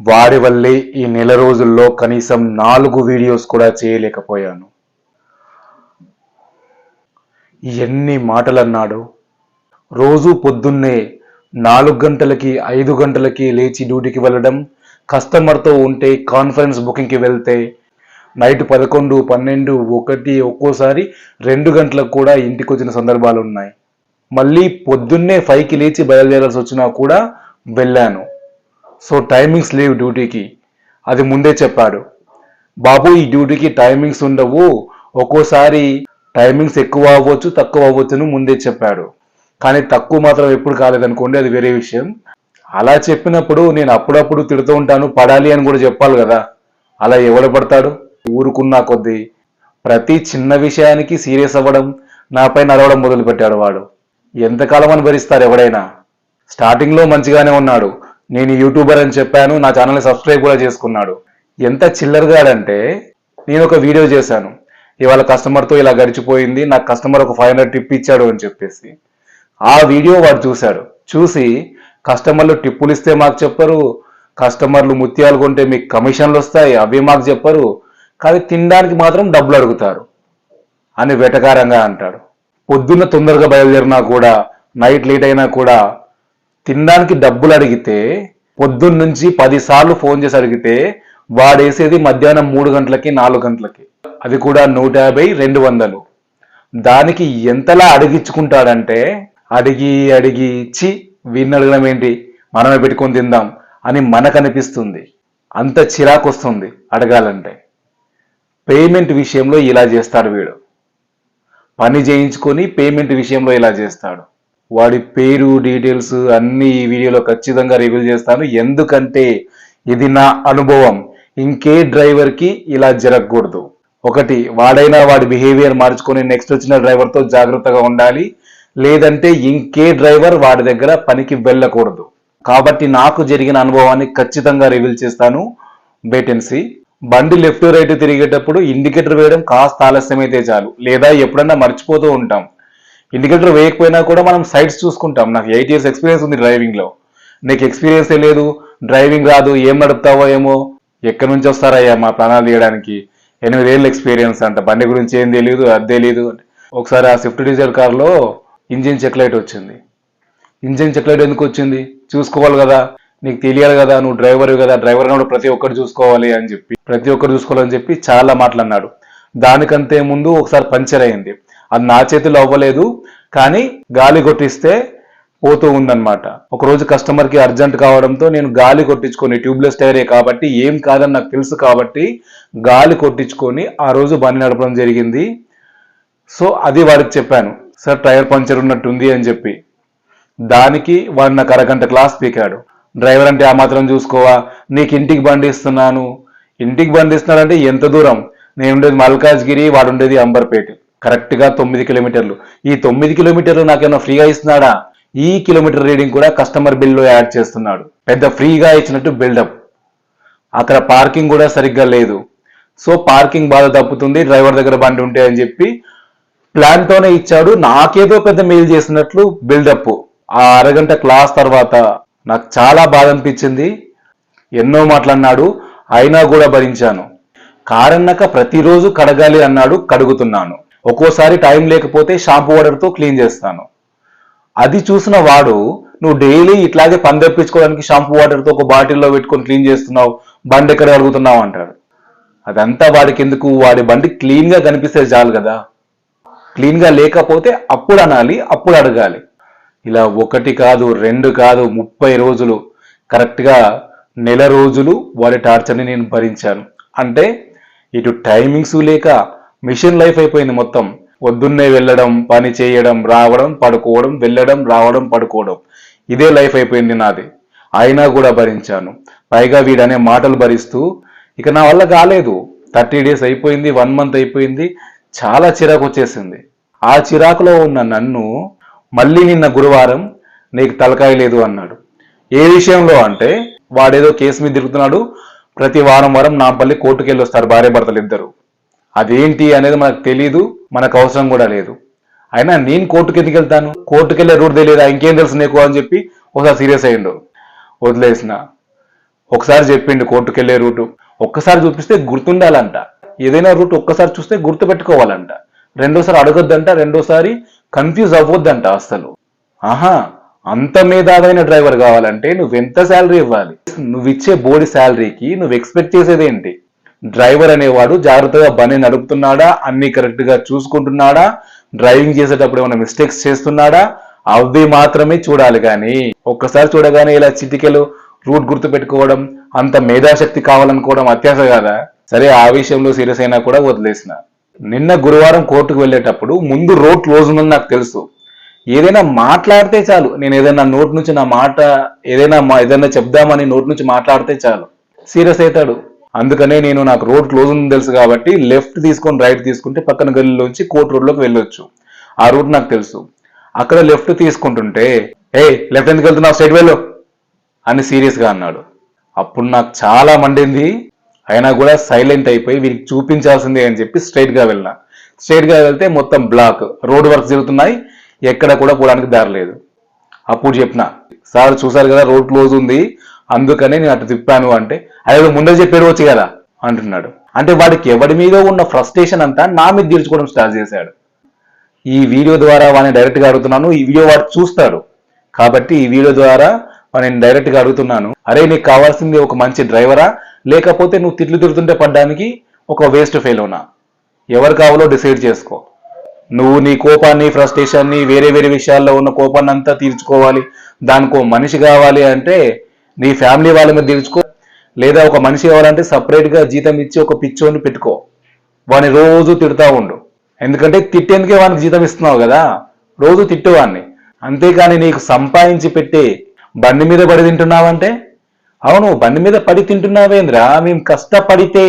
వారి వల్లే ఈ నెల రోజుల్లో కనీసం నాలుగు వీడియోస్ కూడా చేయలేకపోయాను. ఎన్ని మాటలు అన్నాడు రోజు పొద్దున్నే నాలుగు గంటలకి ఐదు గంటలకి లేచి డ్యూటీకి వెళ్ళడం కస్టమర్తో ఉంటే కాన్ఫరెన్స్ బుకింగ్కి వెళ్తే నైట్ పదకొండు పన్నెండు ఒకటి ఒక్కోసారి రెండు గంటలకు కూడా ఇంటికి వచ్చిన సందర్భాలు ఉన్నాయి మళ్ళీ పొద్దున్నే ఫైవ్కి లేచి బయలుదేరాల్సి వచ్చినా కూడా వెళ్ళాను. సో టైమింగ్స్ లేవు డ్యూటీకి. అది ముందే చెప్పాడు. బాబు ఈ డ్యూటీకి టైమింగ్స్ ఉండవు. ఒక్కోసారి టైమింగ్స్ ఎక్కువ అవ్వచ్చు తక్కువ అవ్వచ్చు అని ముందే చెప్పాడు. కానీ తక్కువ మాత్రం ఎప్పుడు కాలేదనుకోండి అది వేరే విషయం. అలా చెప్పినప్పుడు నేను అప్పుడప్పుడు తిడుతూ ఉంటాను పడాలి అని కూడా చెప్పాలి కదా. అలా ఎవడు పడతాడు? ఊరుకున్నా కొద్దీ. ప్రతి చిన్న విషయానికి సీరియస్ అవ్వడం నాపై నడవడం మొదలుపెట్టాడు వాడు. ఎంతకాలం అని భరిస్తారు ఎవడైనా? స్టార్టింగ్లో మంచిగానే ఉన్నాడు. నేను యూట్యూబర్ అని చెప్పాను నా ఛానల్ని సబ్స్క్రైబ్ కూడా చేసుకున్నాడు. ఎంత చిల్లరగాడంటే నేను ఒక వీడియో చేశాను. ఇవాళ కస్టమర్తో ఇలా గడిచిపోయింది నాకు కస్టమర్ ఒక ఫైవ్ హండ్రెడ్ టిప్ ఇచ్చాడు అని చెప్పేసి. ఆ వీడియో వాడు చూశాడు. చూసి కస్టమర్లు టిప్పులు ఇస్తే మాకు చెప్పరు కస్టమర్లు ముత్యాలు కొంటే మీకు కమిషన్లు వస్తాయి అవి మాకు చెప్పరు కానీ తినడానికి మాత్రం డబ్బులు అడుగుతారు అని వెటకారంగా అంటాడు. పొద్దున్న తొందరగా బయలుదేరినా కూడా నైట్ లేట్ అయినా కూడా తినడానికి డబ్బులు అడిగితే పొద్దున్న నుంచి పదిసార్లు ఫోన్ చేసి అడిగితే వాడేసేది మధ్యాహ్నం మూడు గంటలకి నాలుగు గంటలకి. అది కూడా నూట యాభై రెండు వందలు. దానికి ఎంతలా అడిగించుకుంటాడంటే అడిగి అడిగి ఇచ్చి వీడిని అడగడం ఏంటి? మనమే పెట్టుకొని తిందాం అని మనకు అనిపిస్తుంది అంత చిరాకు వస్తుంది అడగాలంటే. పేమెంట్ విషయంలో ఇలా చేస్తాడు వీడు. పని చేయించుకొని పేమెంట్ విషయంలో ఇలా చేస్తాడు. వాడి పేరు డీటెయిల్స్ అన్ని ఈ వీడియోలో ఖచ్చితంగా రివీల్ చేస్తాను. ఎందుకంటే ఇది నా అనుభవం. ఇంకే డ్రైవర్కి ఇలా జరగకూడదు. ఒకటి వాడైనా వాడి బిహేవియర్ మార్చుకొని నెక్స్ట్ వచ్చిన డ్రైవర్తో జాగ్రత్తగా ఉండాలి. లేదంటే ఇంకే డ్రైవర్ వాడి దగ్గర పనికి వెళ్ళకూడదు. కాబట్టి నాకు జరిగిన అనుభవాన్ని ఖచ్చితంగా రివీల్ చేస్తాను. బేటెన్సీ బండి లెఫ్ట్ రైట్ తిరిగేటప్పుడు ఇండికేటర్ వేయడం కాస్త ఆలస్యమైతే చాలు. లేదా ఎప్పుడన్నా మర్చిపోతూ ఉంటాం. ఇండికేటర్ వేయకపోయినా కూడా మనం సైట్స్ చూసుకుంటాం. నాకు ఎయిట్ ఇయర్స్ ఎక్స్పీరియన్స్ ఉంది డ్రైవింగ్లో. నీకు ఎక్స్పీరియన్సే లేదు. డ్రైవింగ్ రాదు. ఏం నడుపుతావో ఏమో ఎక్కడి నుంచి వస్తారయ్యా మా ప్రాణాలు తీయడానికి? ఎనిమిదేళ్ళు ఎక్స్పీరియన్స్ అంట. బండి గురించి ఏం తెలియదు అది తెలియదు ఒకసారి ఆ స్విఫ్ట్ డిజైర్ కార్లో ఇంజిన్ చెక్ లైట్ వచ్చింది. ఇంజిన్ చెక్ లైట్ ఎందుకు వచ్చింది? చూసుకోవాలి కదా. నీకు తెలియాలి కదా నువ్వు డ్రైవర్ కదా. డ్రైవర్ అన్నాడు ప్రతి ఒక్కరు చూసుకోవాలి అని చెప్పి ప్రతి ఒక్కరు చూసుకోవాలని చెప్పి చాలా మాటలు అన్నాడు. దానికంతే ముందు ఒకసారి పంచర్ అయింది. అది నా చేతిలో అవ్వలేదు కానీ గాలి కొట్టిస్తే పోతూ ఉందన్నమాట. ఒక రోజు అర్జెంట్ కావడంతో నేను గాలి కొట్టించుకొని ట్యూబ్లెస్ టైరే కాబట్టి ఏం కాదని నాకు తెలుసు కాబట్టి గాలి కొట్టించుకొని ఆ రోజు బండి నడపడం జరిగింది. సో అది వాడికి చెప్పాను సార్ టైర్ పంచర్ ఉన్నట్టుంది అని చెప్పి. దానికి వాడు నాకు అరగంట క్లాస్ పీకాడు. డ్రైవర్ అంటే ఆ మాత్రం చూసుకోవా? నీకు ఇంటికి బండి ఇస్తున్నాను. ఇంటికి బండి ఇస్తున్నాడంటే ఎంత దూరం? నేను ఉండేది మల్కాజ్గిరి వాడు ఉండేది అంబర్పేట. కరెక్ట్గా తొమ్మిది కిలోమీటర్లు. ఈ తొమ్మిది కిలోమీటర్లు నాకేమైనా ఫ్రీగా ఇస్తున్నాడా? ఈ కిలోమీటర్ రీడింగ్ కూడా కస్టమర్ బిల్లో యాడ్ చేస్తున్నాడు. పెద్ద ఫ్రీగా ఇచ్చినట్టు బిల్డప్. అక్కడ పార్కింగ్ కూడా సరిగ్గా లేదు. సో పార్కింగ్ బాధ తప్పుతుంది. డ్రైవర్ దగ్గర బండి ఉంటే అని చెప్పి ప్లాన్తోనే ఇచ్చాడు. నాకేదో పెద్ద మెయిల్ చేసినట్లు బిల్డప్. ఆ అరగంట క్లాస్ తర్వాత నాకు చాలా బాధ అనిపించింది. ఎన్నో మాట్లాడినాడు. అయినా కూడా భరించాను. కారన్నాక ప్రతిరోజు కడగాలి అన్నాడు కడుగుతున్నాను. ఒక్కోసారి టైం లేకపోతే షాంపూ వాటర్తో క్లీన్ చేస్తాను. అది చూసిన వాడు నువ్వు డైలీ ఇట్లాగే పని తెప్పించుకోవడానికి షాంపూ వాటర్తో ఒక బాటిల్లో పెట్టుకొని క్లీన్ చేస్తున్నావు బండి ఎక్కడ అడుగుతున్నావు అంటాడు. అదంతా వాడికి ఎందుకు వాడి బండి క్లీన్గా కనిపిస్తే చాలు కదా. క్లీన్గా లేకపోతే అప్పుడు అనాలి అప్పుడు అడగాలి. ఇలా ఒకటి కాదు రెండు కాదు ముప్పై రోజులు కరెక్ట్గా నెల రోజులు వాడి టార్చర్ని నేను భరించాను. అంటే ఇటు టైమింగ్స్ లేక మిషన్ లైఫ్ అయిపోయింది మొత్తం. పొద్దున్నే వెళ్ళడం పని చేయడం రావడం పడుకోవడం వెళ్ళడం రావడం పడుకోవడం. ఇదే లైఫ్ అయిపోయింది నాది. అయినా కూడా భరించాను. పైగా వీడనే మాటలు భరిస్తూ ఇక నా వల్ల కాలేదు. థర్టీ డేస్ అయిపోయింది వన్ మంత్ అయిపోయింది చాలా చిరాకు వచ్చేసింది. ఆ చిరాకులో ఉన్న నన్ను మళ్ళీ నిన్న గురువారం నీకు తలకాయ లేదు అన్నాడు. ఏ విషయంలో అంటే వాడేదో కేసు మీద తిరుగుతున్నాడు. ప్రతి వారం వారం నాంపల్లి కోర్టుకెళ్ళి వస్తారు భార్య భర్తలు ఇద్దరు అదేంటి అనేది మనకు తెలీదు మనకు అవసరం కూడా లేదు. అయినా నేను కోర్టుకి ఎందుకు వెళ్తాను? కోర్టుకి వెళ్ళే రూట్ తెలియదా? ఇంకేం తెలుసు నీకు అని చెప్పి ఒకసారి సీరియస్ అయ్యిండు. వదిలేసిన. ఒకసారి చెప్పిండు కోర్టుకి వెళ్ళే రూటు. ఒక్కసారి చూపిస్తే గుర్తుండాలంట. ఏదైనా రూట్ ఒక్కసారి చూస్తే గుర్తు పెట్టుకోవాలంట. రెండోసారి అడగొద్దంట రెండోసారి కన్ఫ్యూజ్ అవ్వద్దంట అసలు ఆహా అంత మేధావైన డ్రైవర్ కావాలంటే నువ్వు ఎంత శాలరీ ఇవ్వాలి? నువ్వు ఇచ్చే బోడి శాలరీకి నువ్వు ఎక్స్పెక్ట్ చేసేది ఏంటి డ్రైవర్ అనేవాడు జాగ్రత్తగా బండి నడుపుతున్నాడా అన్ని కరెక్ట్గా చూసుకుంటున్నాడా డ్రైవింగ్ చేసేటప్పుడు ఏమైనా మిస్టేక్స్ చేస్తున్నాడా అవి మాత్రమే చూడాలి కానీ. ఒక్కసారి చూడగానే ఇలా చిటికెలు రూట్ గుర్తు పెట్టుకోవడం అంత మేధాశక్తి కావాలనుకోవడం అత్యాస కాదా? సరే ఆ విషయంలో సీరియస్ అయినా కూడా వదిలేసిన. నిన్న గురువారం కోర్టుకు వెళ్ళేటప్పుడు ముందు రోడ్ క్లోజ్ ఉందని నాకు తెలుసు. ఏదైనా మాట్లాడితే చాలు. నేను ఏదైనా నోట్ నుంచి నా మాట ఏదైనా మా- ఏదైనా చెప్దామని నోట్ నుంచి మాట్లాడితే చాలు. సీరియస్ అవుతాడు. అందుకనే నేను నాకు రోడ్ క్లోజ్ ఉందని తెలుసు కాబట్టి లెఫ్ట్ తీసుకొని రైట్ తీసుకుంటే పక్కన గల్లీలోంచి కోర్ట్ రోడ్లోకి వెళ్ళొచ్చు. ఆ రూట్ నాకు తెలుసు. అక్కడ లెఫ్ట్ తీసుకుంటుంటే ఏ లెఫ్ట్ ఎందుకు వెళ్తున్నావు? స్ట్రైట్ వెళ్ళు అని సీరియస్గా అన్నాడు. అప్పుడు నాకు చాలా మండింది. అయినా కూడా సైలెంట్ అయిపోయి వీరికి చూపించాల్సిందే అని చెప్పి స్ట్రైట్గా వెళ్ళిన. స్ట్రైట్గా వెళ్తే మొత్తం బ్లాక్. రోడ్ వర్క్ జరుగుతున్నాయి. ఎక్కడ కూడా పోవడానికి దారి లేదు. అప్పుడు చెప్పిన సార్ చూసారు కదా రోడ్ క్లోజ్ ఉంది. అందుకనే నేను అటు తిప్పాను అంటే అదే ముందే చెప్పారు వచ్చి కదా అంటున్నాడు. అంటే వాడికి ఎవడి మీద ఉన్న ఫ్రస్ట్రేషన్ అంతా నా మీద తీర్చుకోవడం స్టార్ట్ చేశాడు. ఈ వీడియో ద్వారా వాడిని డైరెక్ట్గా అడుగుతున్నాను ఈ వీడియో వాడు చూస్తాడు. కాబట్టి ఈ వీడియో ద్వారా వాడిని డైరెక్ట్గా అడుగుతున్నాను అరే నీకు కావాల్సింది ఒక మంచి డ్రైవరా? లేకపోతే నువ్వు తిట్లు తిరుగుతుంటే పడ్డానికి ఒక వేస్ట్ ఫెయిలోనా ఎవరు కావాలో డిసైడ్ చేసుకో. నువ్వు నీ కోపాన్ని ఫ్రస్ట్రేషన్ని వేరే వేరే విషయాల్లో ఉన్న కోపాన్ని అంతా తీర్చుకోవాలి. దానికో మనిషి కావాలి అంటే నీ ఫ్యామిలీ వాళ్ళ మీద తీర్చుకో. లేదా ఒక మనిషి ఎవరంటే సపరేట్గా జీతం ఇచ్చి ఒక పిచ్చోని పెట్టుకో. వాడిని రోజు తిడతా ఉండు. ఎందుకంటే తిట్టేందుకే వానికి జీతం ఇస్తున్నావు కదా. రోజు తిట్టేవాడిని అంతేకాని నీకు సంపాదించి పెట్టి బండి మీద పడి తింటున్నావంటే? అవును బండి మీద పడి తింటున్నావేంద్రా మేము కష్టపడితే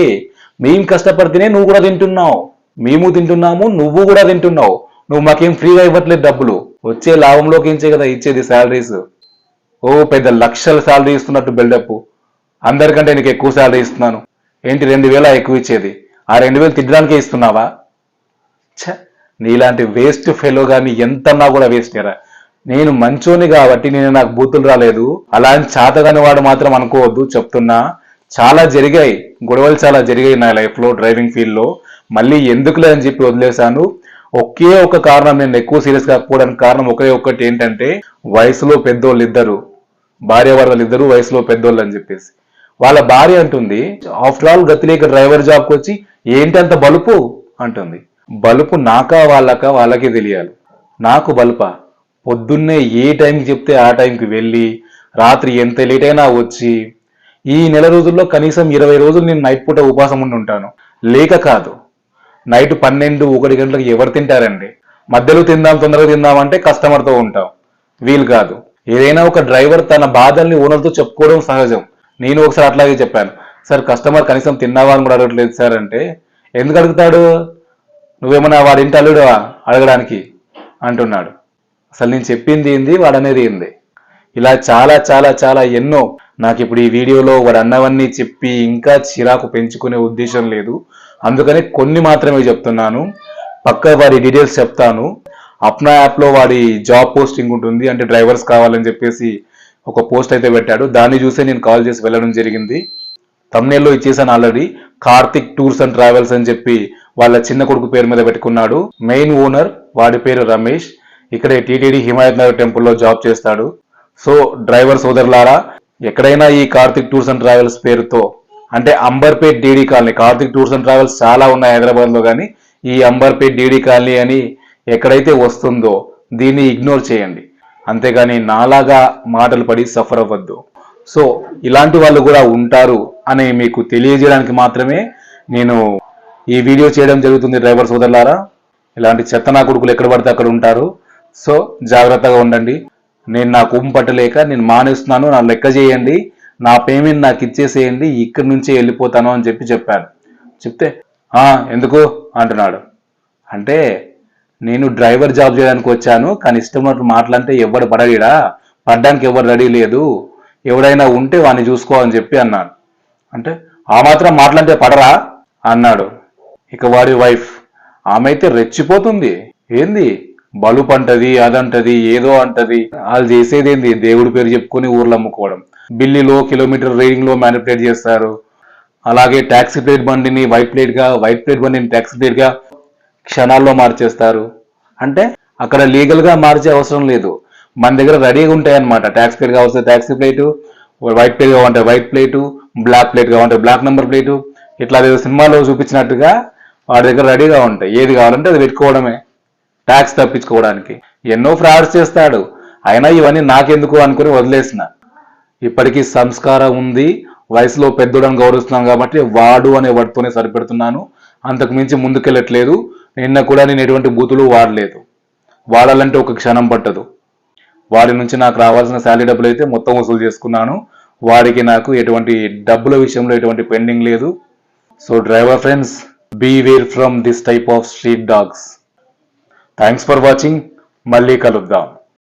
మేము కష్టపడితేనే నువ్వు కూడా తింటున్నావు. మేము తింటున్నాము నువ్వు కూడా తింటున్నావు. నువ్వు మాకేం ఫ్రీగా ఇవ్వట్లేదు డబ్బులు. వచ్చే లాభంలోకి ఇంచే కదా ఇచ్చేది శాలరీస్ ఓ పెద్ద లక్షల శాలరీ ఇస్తున్నట్టు బిల్డప్ అందరికంటే నీకు ఎక్కువ శాలరీ ఇస్తున్నాను. ఏంటి రెండు వేల ఎక్కువ ఇచ్చేది? ఆ రెండు వేలు తిట్టడానికే ఇస్తున్నావా? ఛ! నీలాంటి వేస్ట్ ఫెలో కానీ ఎంతన్నా కూడా వేస్ట్ ఎరా నేను మంచోని కాబట్టి నేను నాకు బూతులు రాలేదు. అలాంటి చాతగాని వాడు మాత్రం అనుకోవద్దు. చెప్తున్నా చాలా జరిగాయి. గొడవలు చాలా జరిగాయి నా లైఫ్లో డ్రైవింగ్ ఫీల్డ్లో మళ్ళీ ఎందుకులే అని చెప్పి వదిలేశాను. ఒకే ఒక కారణం నేను ఎక్కువ సీరియస్ కాకపోవడానికి కారణం ఒకే ఒక్కటి ఏంటంటే వయసులో పెద్దోళ్ళు ఇద్దరు. భార్య భర్తలు ఇద్దరు వయసులో పెద్దోళ్ళు అని చెప్పేసి. వాళ్ళ భార్య అంటుంది ఆఫ్టర్ ఆల్ గతిలేక డ్రైవర్ జాబ్కి వచ్చి ఏంటి అంత బలుపు? అంటుంది. బలుపు నాకా వాళ్ళకా? వాళ్ళకే తెలియాలి. నాకు బలుపా? పొద్దున్నే ఏ టైంకి చెప్తే ఆ టైంకి వెళ్ళి రాత్రి ఎంత లేట్ అయినా వచ్చి ఈ నెల రోజుల్లో కనీసం ఇరవై రోజులు నేను నైట్ పూట ఉపాసం ఉండి ఉంటాను. లేక కాదు నైట్ పన్నెండు ఒకటి గంటలకు ఎవరు తింటారండి? మధ్యలో తిందాం తొందరగా తిందాం అంటే కస్టమర్తో ఉంటాం. వీలు కాదు. ఏదైనా ఒక డ్రైవర్ తన బాధల్ని ఓనర్తో చెప్పుకోవడం సహజం. నేను ఒకసారి అట్లాగే చెప్పాను. సార్ కస్టమర్ కనీసం తిన్నావా? అని కూడా అడగట్లేదు సార్ అంటే ఎందుకు అడుగుతాడు? నువ్వేమన్నా వాడి ఇంటి అల్లుడవా అడగడానికి? అంటున్నాడు. అసలు నేను చెప్పింది ఏంది? వాడనేది ఏంది? ఇలా చాలా చాలా చాలా ఎన్నో నాకు ఇప్పుడు ఈ వీడియోలో వాడు అన్నవన్నీ చెప్పి ఇంకా చిరాకు పెంచుకునే ఉద్దేశం లేదు. అందుకని కొన్ని మాత్రమే చెప్తున్నాను. పక్క వారి డీటెయిల్స్ చెప్తాను. అప్నా యాప్లో వాడి జాబ్ పోస్టింగ్ ఉంటుంది అంటే డ్రైవర్స్ కావాలని చెప్పేసి ఒక పోస్ట్ అయితే పెట్టాడు. దాన్ని చూసే నేను కాల్ చేసి వెళ్ళడం జరిగింది. తమ్నేల్లో ఇచ్చేసాను already. Karthik tours and travels అని చెప్పి వాళ్ళ చిన్న కొడుకు పేరు మీద పెట్టుకున్నాడు. మెయిన్ ఓనర్ వాడి పేరు రమేష్. ఇక్కడే టీటీడీ హిమాయత్ నగర్ టెంపుల్లో జాబ్ చేస్తాడు. సో డ్రైవర్ సోదరులారా ఎక్కడైనా ఈ కార్తిక్ టూర్స్ అండ్ ట్రావెల్స్ పేరుతో అంటే Amberpet DD colony Karthik tours and travels చాలా ఉన్నాయి హైదరాబాద్లో కానీ ఈ అంబర్పేట్ డీడీ కాలనీ అని ఎక్కడైతే వస్తుందో దీన్ని ఇగ్నోర్ చేయండి. అంతేగాని నాలాగా మాటలు పడి సఫర్ అవ్వద్దు. సో ఇలాంటి వాళ్ళు కూడా ఉంటారు అని మీకు తెలియజేయడానికి మాత్రమే నేను ఈ వీడియో చేయడం జరుగుతుంది డ్రైవర్ సోదరులారా. ఇలాంటి చెత్త నా కొడుకులు ఎక్కడ పడితే అక్కడ ఉంటారు. సో జాగ్రత్తగా ఉండండి. నేను నా కొమ్ము పట్టలేక నేను మానేస్తున్నాను నా లెక్క చేయండి. నా పేమెంట్ నాకు ఇచ్చేసేయండి ఇక్కడి నుంచే వెళ్ళిపోతాను అని చెప్పి చెప్పాను చెప్తే ఎందుకు? అంటున్నాడు. అంటే నేను డ్రైవర్ జాబ్ చేయడానికి వచ్చాను కానీ ఇష్టం మాటలంటే ఎవడు పడగీడా పడ్డానికి ఎవరు రెడీ లేదు? ఎవడైనా ఉంటే వాడిని చూసుకోవాలని చెప్పి అన్నాను. అంటే ఆ మాత్రం మాటలంటే పడరా? అన్నాడు. ఇక వాడి వైఫ్ ఆమె అయితే రెచ్చిపోతుంది. ఏంది? బలుపు అంటది అదంటది ఏదో అంటది. వాళ్ళు చేసేది ఏంది దేవుడి పేరు చెప్పుకొని ఊర్లు అమ్ముకోవడం. బిల్లీలో కిలోమీటర్ రేటింగ్లో మ్యానిపులేట్ చేస్తారు. అలాగే ట్యాక్సీ ప్లేట్ బండిని వైట్ ప్లేట్గా వైట్ ప్లేట్ బండిని ట్యాక్సీ ప్లేట్గా క్షణాల్లో మార్చేస్తారు. అంటే అక్కడ లీగల్గా మార్చే అవసరం లేదు. మన దగ్గర రెడీగా ఉంటాయి అనమాట ట్యాక్స్ ప్లేట్ కావాల్సిన ట్యాక్సీ ప్లేటు వైట్ ప్లేట్ కావాలంటే వైట్ ప్లేటు బ్లాక్ ప్లేట్ కావాలంటే బ్లాక్ నెంబర్ ప్లేటు ఇట్లా సినిమాలో చూపించినట్టుగా వాడి దగ్గర రెడీగా ఉంటాయి. ఏది కావాలంటే అది పెట్టుకోవడమే. ట్యాక్స్ తప్పించుకోవడానికి. ఎన్నో ఫ్రాడ్స్ చేస్తాడు. అయినా ఇవన్నీ నాకెందుకు అనుకుని వదిలేసిన. ఇప్పటికీ సంస్కారం ఉంది. వయసులో పెద్దోడని గౌరవిస్తున్నాను కాబట్టి వాడు అనే వాటితోనే సరిపెడుతున్నాను. అంతకు మించి ముందుకెళ్ళట్లేదు. నిన్న కూడా నేను ఎటువంటి బూతులు వాడలేదు. వాడాలంటే ఒక క్షణం పట్టదు. వాడి నుంచి నాకు రావాల్సిన శాలరీ డబ్బులు అయితే మొత్తం వసూలు చేసుకున్నాను. వాడికి నాకు ఎటువంటి డబ్బుల విషయంలో ఎటువంటి పెండింగ్ లేదు. So driver friends beware from this type of street dogs thanks for watching మళ్ళీ కలుద్దాం.